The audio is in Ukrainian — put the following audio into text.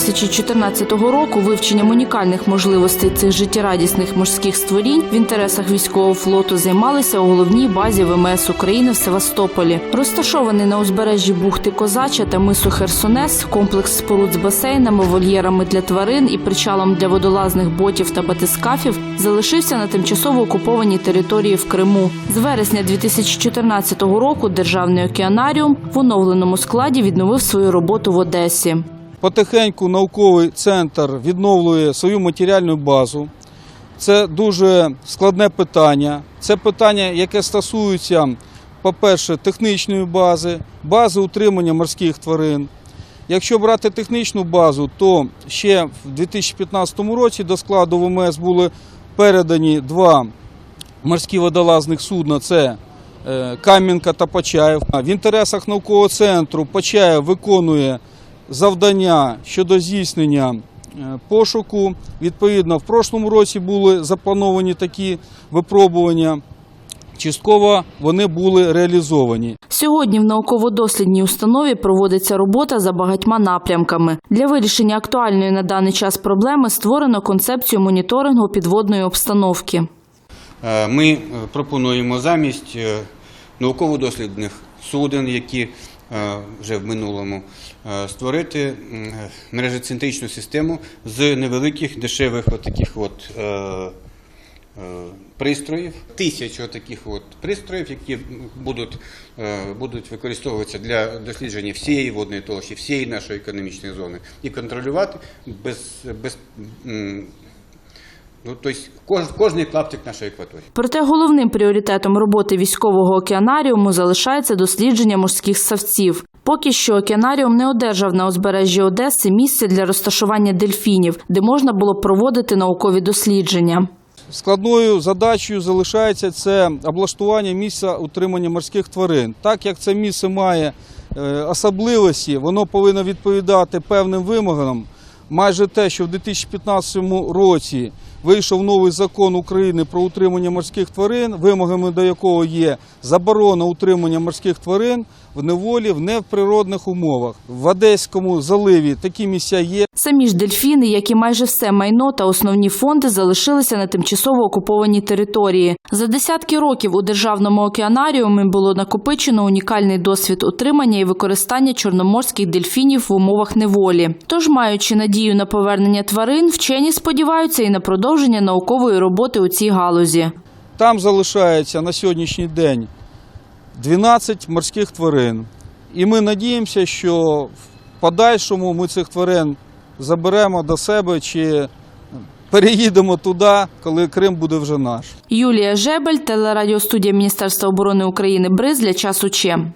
До 2014 року вивченням унікальних можливостей цих життєрадісних морських створінь в інтересах військового флоту займалися у головній базі ВМС України в Севастополі. Розташований на узбережжі бухти Козача та мису Херсонес, комплекс споруд з басейнами, вольєрами для тварин і причалом для водолазних ботів та батискафів залишився на тимчасово окупованій території в Криму. З вересня 2014 року Державний океанаріум в оновленому складі відновив свою роботу в Одесі. Потихеньку науковий центр відновлює свою матеріальну базу. Це дуже складне питання. Це питання, яке стосується, по-перше, технічної бази, бази утримання морських тварин. Якщо брати технічну базу, то ще в 2015 році до складу ВМС були передані два морські водолазних судна. Це е, Кам'янка та Почаєв. В інтересах наукового центру Почаєв виконує завдання щодо здійснення е, пошуку. Відповідно, в прошлому році були заплановані такі випробування. Частково вони були реалізовані. Сьогодні в науково-дослідній установі проводиться робота за багатьма напрямками. Для вирішення актуальної на даний час проблеми створено концепцію моніторингу підводної обстановки. Е, Ми е, пропонуємо замість науково-дослідних суден, які вже в минулому, е, створити мережецентричну систему з невеликих дешевих от таких от е, е, пристроїв, тисяч таких от пристроїв, які будуть, е, будуть використовуватися для дослідження всієї водної толщі, всієї нашої економічної зони. І контролювати без, без ну, тобто кож, кожний клаптик нашої екваторії. Проте головним пріоритетом роботи військового океанаріуму залишається дослідження морських ссавців. Поки що океанаріум не одержав на узбережжі Одеси місце для розташування дельфінів, де можна було проводити наукові дослідження. Складною задачею залишається це облаштування місця утримання морських тварин. Так як це місце має е, особливості, воно повинно відповідати певним вимогам. Майже те, що в 2015 році вийшов новий закон України про утримання морських тварин, вимогами до якого є заборона утримання морських тварин в неволі в неприродних умовах. В Одеському заливі такі місця є. Самі ж дельфіни, як і майже все майно та основні фонди, залишилися на тимчасово окупованій території. За десятки років у державному океанаріумі було накопичено унікальний досвід утримання і використання чорноморських дельфінів в умовах неволі. Тож, маючи надію на повернення тварин, вчені сподіваються і на продовження наукової роботи у цій галузі. Там залишається на сьогоднішній день 12 морських тварин. І ми надіємося, що в подальшому ми цих тварин заберемо до себе чи переїдемо туди, коли Крим буде вже наш. Юлія Жебель, телерадіостудія Міністерства оборони України Бриз для часу Че.